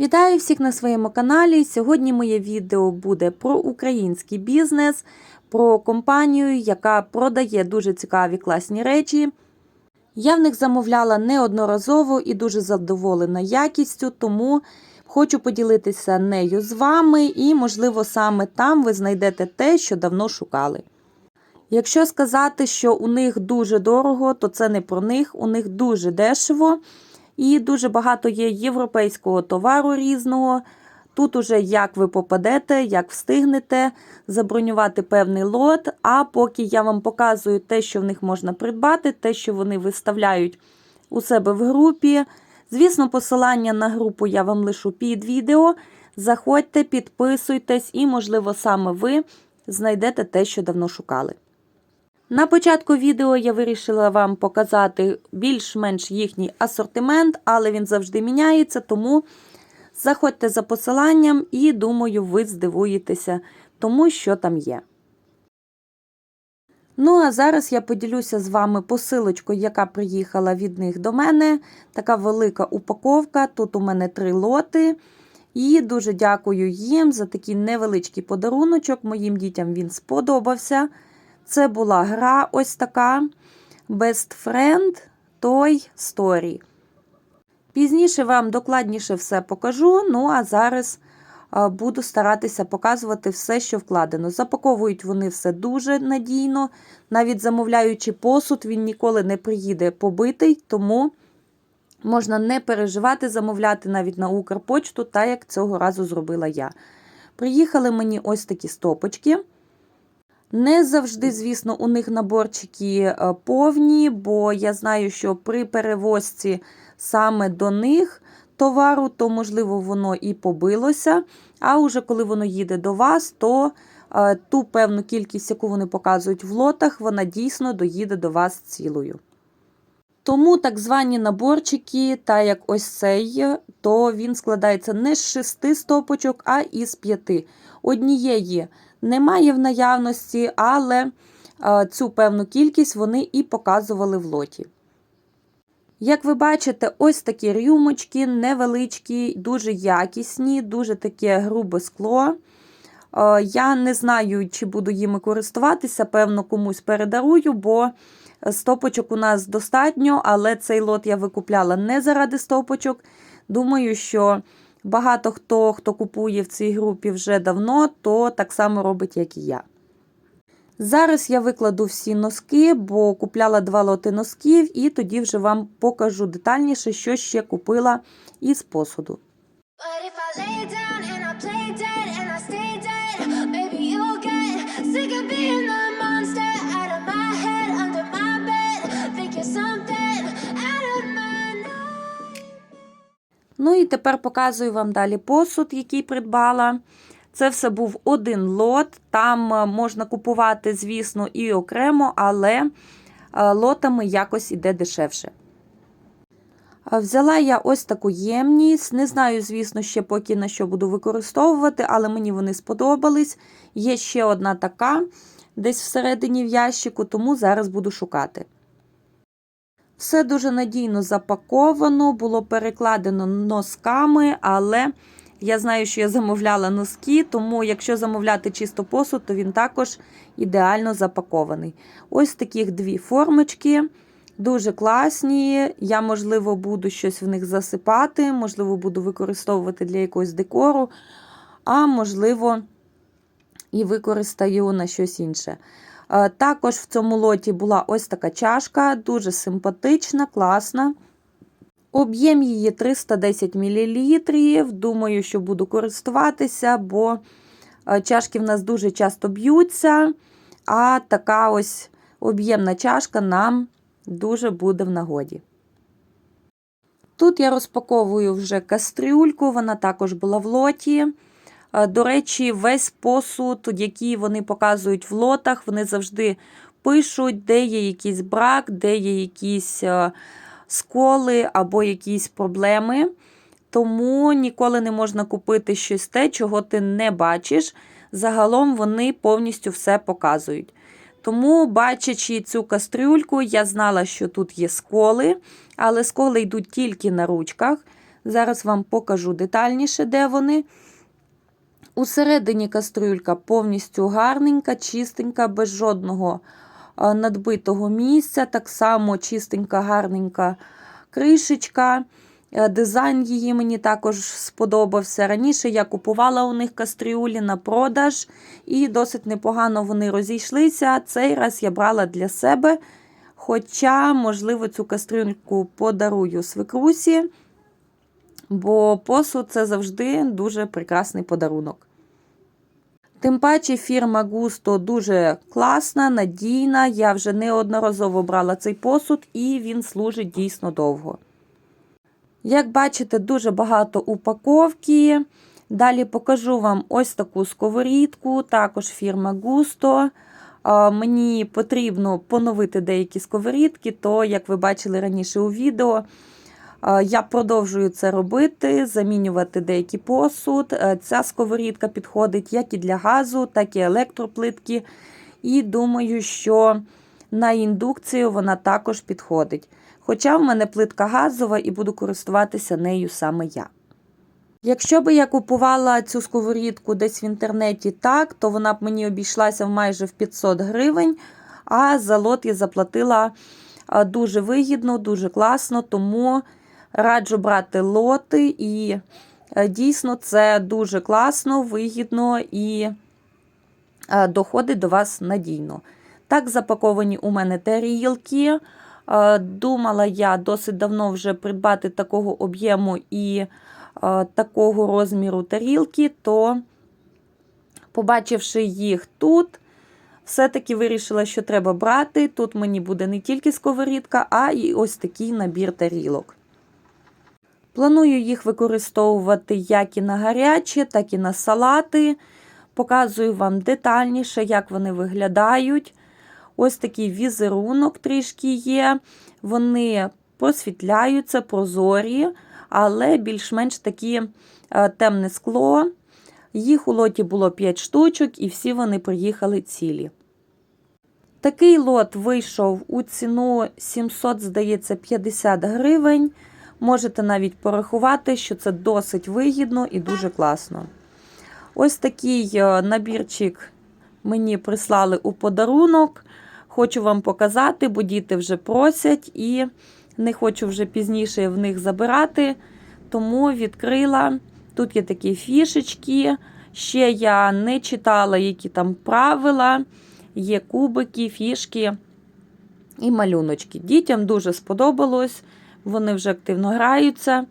Вітаю всіх на своєму каналі. Сьогодні моє відео буде про український бізнес, про компанію, яка продає дуже цікаві класні речі. Я в них замовляла неодноразово і дуже задоволена якістю, тому хочу поділитися нею з вами, і, можливо, саме там ви знайдете те, що давно шукали. Якщо сказати, що у них дуже дорого, то це не про них, у них дуже дешево. І дуже багато є європейського товару різного. Тут уже як ви попадете, як встигнете забронювати певний лот. А поки я вам показую те, що в них можна придбати, те, що вони виставляють у себе в групі. Звісно, посилання на групу я вам лишу під відео. Заходьте, підписуйтесь, і, можливо, саме ви знайдете те, що давно шукали. На початку відео я вирішила вам показати більш-менш їхній асортимент, але він завжди міняється, тому заходьте за посиланням і, думаю, ви здивуєтеся тому, що там є. Ну, а зараз я поділюся з вами посилочкою, яка приїхала від них до мене. Така велика упаковка. Тут у мене три лоти. І дуже дякую їм за такий невеличкий подаруночок. Моїм дітям він сподобався. Це була гра ось така Best Friend Toy Story. Пізніше вам докладніше все покажу, ну а зараз буду старатися показувати все, що вкладено. Запаковують вони все дуже надійно, навіть замовляючи посуд, він ніколи не приїде побитий, тому можна не переживати, замовляти навіть на Укрпочту, так як цього разу зробила я. Приїхали мені ось такі стопочки. Не завжди, звісно, у них наборчики повні, бо я знаю, що при перевозці саме до них товару, то, можливо, воно і побилося. А уже коли воно їде до вас, то ту певну кількість, яку вони показують в лотах, вона дійсно доїде до вас цілою. Тому так звані наборчики, так як ось цей, то він складається не з шести стопочок, а із п'яти. Однієї немає в наявності, але цю певну кількість вони і показували в лоті. Як ви бачите, ось такі рюмочки невеличкі, дуже якісні, дуже таке грубе скло. Я не знаю, чи буду їми користуватися, певно, комусь передарую, бо стопочок у нас достатньо, але цей лот я викупляла не заради стопочок. Думаю, що багато хто, хто купує в цій групі вже давно, то так само робить, як і я. Зараз я викладу всі носки, бо купляла два лоти носків, і тоді вже вам покажу детальніше, що ще купила із посуду. But if I Ну і тепер показую вам далі посуд, який придбала. Це все був один лот. Там е, можна купувати, звісно, і окремо, але е, лотами якось іде дешевше. Е, Взяла я ось таку ємність. Не знаю, звісно, ще поки на що буду використовувати, але мені вони сподобались. Є ще одна така, десь всередині в ящику, тому зараз буду шукати. Все дуже надійно запаковано, було перекладено носками, але я знаю, що я замовляла носки, тому якщо замовляти чисто посуд, то він також ідеально запакований. Ось таких дві формочки. Дуже класні. Я, можливо, буду щось в них засипати, можливо, буду використовувати для якогось декору, а можливо, і використаю на щось інше. Е, Також в цьому лоті була ось така чашка, дуже симпатична, класна. Об'єм її 310 мл. Думаю, що буду користуватися, бо е, чашки в нас дуже часто б'ються, а така ось об'ємна чашка нам дуже буде в нагоді. Тут я розпаковую вже кастрюльку, вона також була в лоті. Е, До речі, весь посуд, який вони показують в лотах, вони завжди пишуть, де є якийсь брак, де є якісь е, сколи або якісь проблеми. Тому ніколи не можна купити щось те, чого ти не бачиш. Загалом вони повністю все показують. Тому, бачачи цю кастрюльку, я знала, що тут є сколи, але сколи йдуть тільки на ручках. Зараз вам покажу детальніше, де вони. Усередині кастрюлька повністю гарненька, чистенька, без жодного надбитого місця. Так само чистенька, гарненька кришечка. Е, Дизайн її мені також сподобався. Раніше я купувала у них кастрюлі на продаж, і досить непогано вони розійшлися. Цей раз я брала для себе. Хоча, можливо, цю кастрюльку подарую свекрусі, бо посуд це завжди дуже прекрасний подарунок. Тим паче фірма Gusto дуже класна, надійна. Я вже неодноразово брала цей посуд і він служить дійсно довго. Як бачите, дуже багато упаковки. Далі покажу вам ось таку сковорідку, також фірма Gusto. Мені потрібно поновити деякі сковорідки, то, як ви бачили раніше у відео, я продовжую це робити, замінювати деякий посуд. Е, Ця сковорідка підходить як і для газу, так і електроплитки. І думаю, що на індукцію вона також підходить. Хоча в мене плитка газова і буду користуватися нею саме я. Якщо би я купувала цю сковорідку десь в інтернеті так, то вона б мені обійшлася майже в 500 гривень, а за лот я заплатила дуже вигідно, дуже класно, тому раджу брати лоти, і е, дійсно це дуже класно, вигідно і е, доходить до вас надійно. Так запаковані у мене тарілки. Е, Думала я досить давно вже придбати такого об'єму і такого розміру тарілки, то, побачивши їх тут, все-таки вирішила, що треба брати. Тут мені буде не тільки сковорідка, а й ось такий набір тарілок. Планую їх використовувати як і на гарячі, так і на салати. Показую вам детальніше, як вони виглядають. Ось такий візерунок трішки є. Вони просвітляються, прозорі, але більш-менш такі е, темне скло. Їх у лоті було 5 штучок, і всі вони приїхали цілі. Такий лот вийшов у ціну 700, здається, 50 гривень. Можете навіть порахувати, що це досить вигідно і дуже класно. Ось такий е, набірчик мені прислали у подарунок. Хочу вам показати, бо діти вже просять і не хочу вже пізніше в них забирати. Тому відкрила. Тут є такі фішечки. Ще я не читала, які там правила. Є кубики, фішки і малюночки. Дітям дуже сподобалось, вони вже активно граються.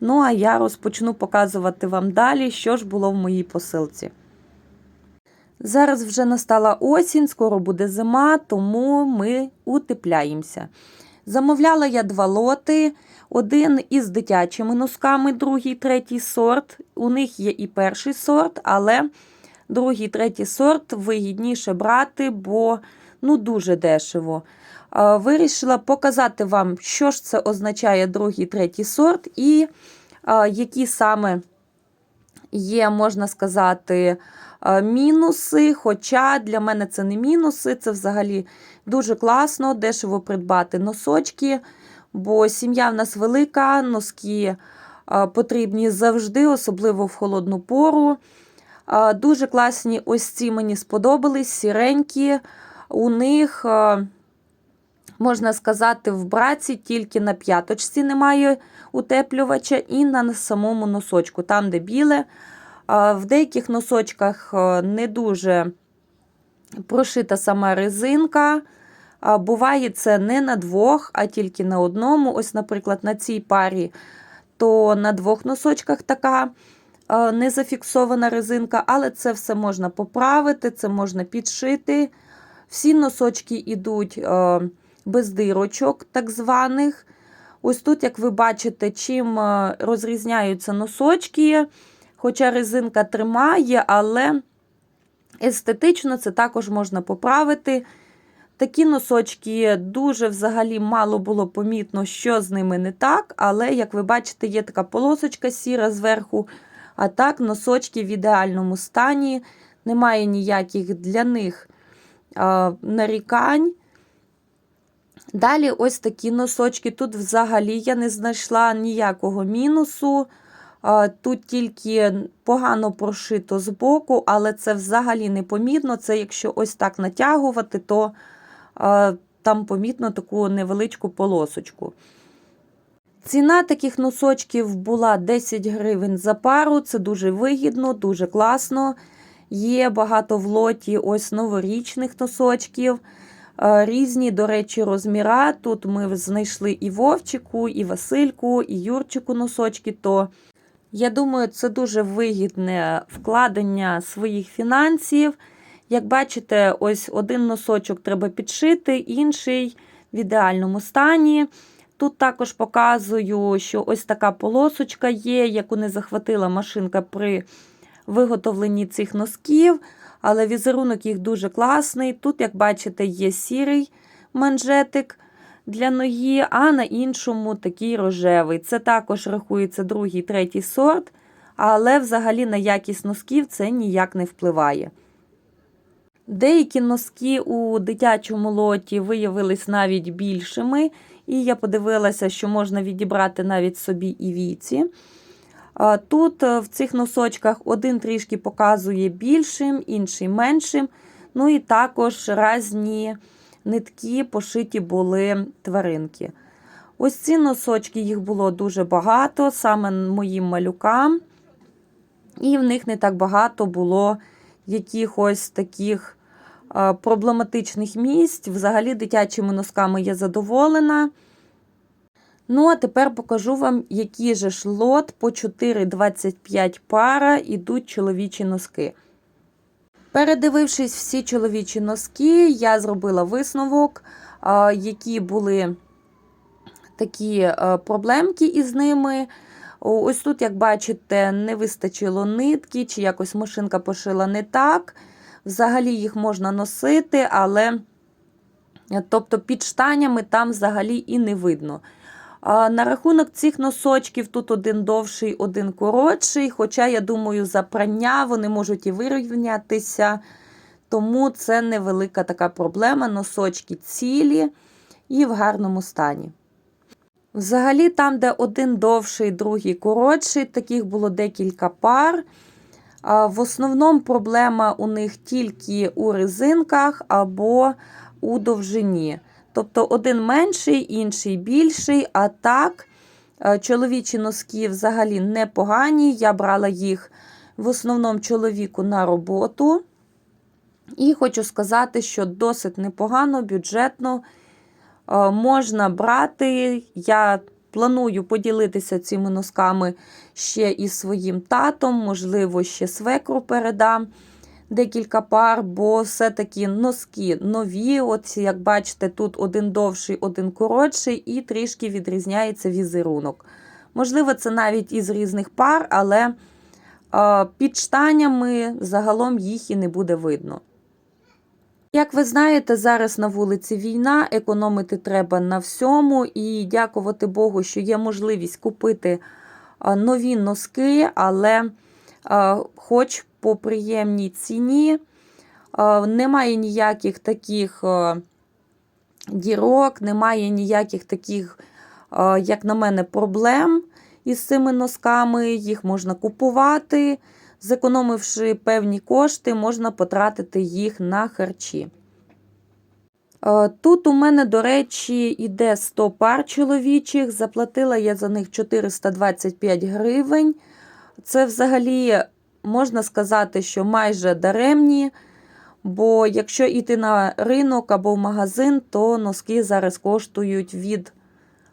Ну, а я розпочну показувати вам далі, що ж було в моїй посилці. Зараз вже настала осінь, скоро буде зима, тому ми утепляємося. Замовляла я два лоти. Один із дитячими носками, другий, третій сорт. У них є і перший сорт, але другий, третій сорт вигідніше брати, бо ну, дуже дешево. Вирішила показати вам, що ж це означає другий, третій сорт, і які саме є, можна сказати, мінуси. Хоча для мене це не мінуси, це взагалі дуже класно, дешево придбати носочки, бо сім'я в нас велика, носки потрібні завжди, особливо в холодну пору. Дуже класні ось ці мені сподобались, сіренькі. У них, можна сказати, в браці тільки на п'яточці немає утеплювача і на самому носочку, там, де біле. В деяких носочках не дуже прошита сама резинка. Буває це не на двох, а тільки на одному. Ось, наприклад, на цій парі, то на двох носочках така не зафіксована резинка, але це все можна поправити, це можна підшити. Всі носочки йдуть а, без дирочок, так званих. Ось тут, як ви бачите, чим розрізняються носочки. Хоча резинка тримає, але естетично це також можна поправити. Такі носочки дуже взагалі мало було помітно, що з ними не так. Але, як ви бачите, є така полосочка сіра зверху. А так, носочки в ідеальному стані, немає ніяких для них нарікань. Далі ось такі носочки. Тут взагалі я не знайшла ніякого мінусу. Тут тільки погано прошито збоку, але це взагалі не помітно. Це якщо ось так натягувати, то там помітно таку невеличку полосочку. Ціна таких носочків була 10 гривень за пару. Це дуже вигідно, дуже класно. Є багато в лоті ось новорічних носочків. Е, Різні, до речі, розміра. Тут ми знайшли і Вовчику, і Васильку, і Юрчику носочки. То я думаю, це дуже вигідне вкладення своїх фінансів. Як бачите, ось один носочок треба підшити, інший в ідеальному стані. Тут також показую, що ось така полосочка є, яку не захватила машинка при виготовленні цих носків, але візерунок їх дуже класний. Тут, як бачите, є сірий манжетик для ноги, а на іншому такий рожевий. Це також рахується другий, третій сорт, але взагалі на якість носків це ніяк не впливає. Деякі носки у дитячому лоті виявились навіть більшими, і я подивилася, що можна відібрати навіть собі і віці. Тут е, в цих носочках один трішки показує більшим, інший меншим. Ну і також різні нитки пошиті були тваринки. Ось ці носочки їх було дуже багато, саме моїм малюкам. І в них не так багато було якихось таких е, проблематичних місць. Взагалі, дитячими носками я задоволена. Ну, а тепер покажу вам, який же ж лот по 4,25 пара ідуть чоловічі носки. Передивившись всі чоловічі носки, я зробила висновок, які були такі проблемки із ними. Ось тут, як бачите, не вистачило нитки, чи якось машинка пошила не так. Взагалі їх можна носити, але тобто під штанями там взагалі і не видно. На рахунок цих носочків тут один довший, один коротший. Хоча, я думаю, за прання вони можуть і вирівнятися. Тому це невелика така проблема. Носочки цілі і в гарному стані. Взагалі, там, де один довший, другий коротший, таких було декілька пар. В основному проблема у них тільки у резинках або у довжині. Тобто один менший, інший більший. А так, е, чоловічі носки взагалі непогані. Я брала їх в основному чоловіку на роботу. І хочу сказати, що досить непогано, бюджетно е, можна брати. Я планую поділитися цими носками ще із своїм татом, можливо, ще свекру передам декілька пар, бо все-таки носки нові. От, як бачите, тут один довший, один коротший, і трішки відрізняється візерунок. Можливо, це навіть із різних пар, але під штанями загалом їх і не буде видно. Як ви знаєте, зараз на вулиці війна, економити треба на всьому, і дякувати Богу, що є можливість купити нові носки, але хоч по приємній ціні, немає ніяких таких дірок, немає ніяких таких, як на мене, проблем із цими носками. Їх можна купувати. Зекономивши певні кошти, можна потратити їх на харчі. Е, Тут у мене, до речі, іде 100 пар чоловічих. Заплатила я за них 425 гривень. Це взагалі можна сказати, що майже даремні. Бо якщо йти на ринок або в магазин, то носки зараз коштують від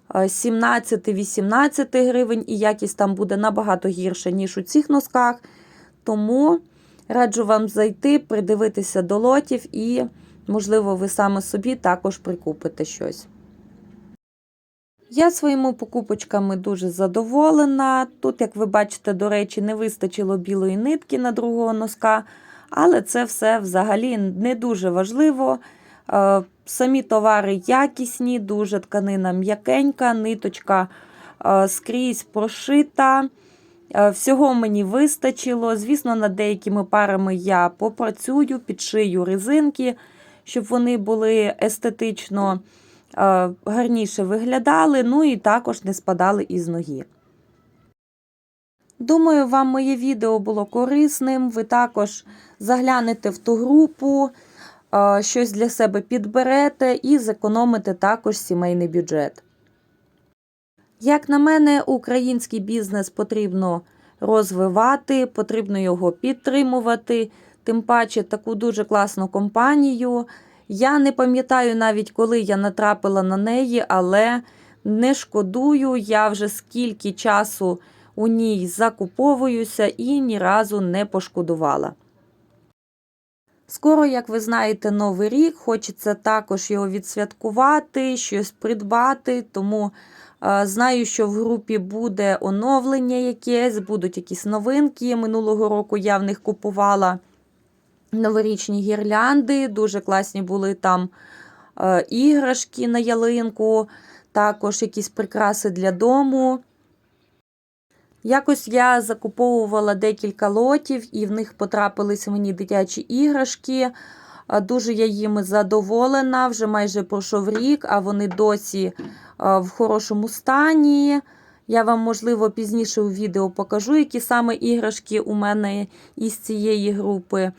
17-18 гривень, і якість там буде набагато гірша, ніж у цих носках. Тому раджу вам зайти, придивитися до лотів і, можливо, ви саме собі також прикупите щось. Я своїми покупочками дуже задоволена. Тут, як ви бачите, до речі, не вистачило білої нитки на другого носка, але це все взагалі не дуже важливо. Е, Самі товари якісні, дуже тканина м'якенька, ниточка е, скрізь прошита. Е, Всього мені вистачило. Звісно, над деякими парами я попрацюю, підшию резинки, щоб вони були естетично гарніше виглядали, ну і також не спадали із ноги. Думаю, вам моє відео було корисним. Ви також заглянете в ту групу, е, щось для себе підберете і зекономите також сімейний бюджет. Як на мене, український бізнес потрібно розвивати, потрібно його підтримувати, тим паче таку дуже класну компанію. Я не пам'ятаю навіть, коли я натрапила на неї, але не шкодую, я вже скільки часу у ній закуповуюся і ні разу не пошкодувала. Скоро, як ви знаєте, новий рік, хочеться також його відсвяткувати, щось придбати, тому е, знаю, що в групі буде оновлення якесь, будуть якісь новинки. Минулого року я в них купувала новорічні гірлянди, дуже класні були там е, іграшки на ялинку, також якісь прикраси для дому. Якось я закуповувала декілька лотів, і в них потрапились мені дитячі іграшки. Дуже я їм задоволена, вже майже пройшов рік, а вони досі в хорошому стані. Я вам, можливо, пізніше у відео покажу, які саме іграшки у мене із цієї групи.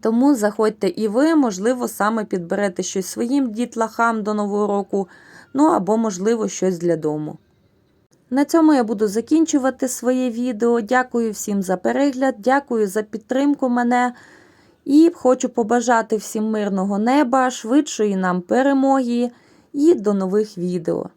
Тому заходьте і ви, можливо, саме підберете щось своїм дітлахам до Нового року, ну або, можливо, щось для дому. На цьому я буду закінчувати своє відео. Дякую всім за перегляд, дякую за підтримку мене. І хочу побажати всім мирного неба, швидшої нам перемоги і до нових відео.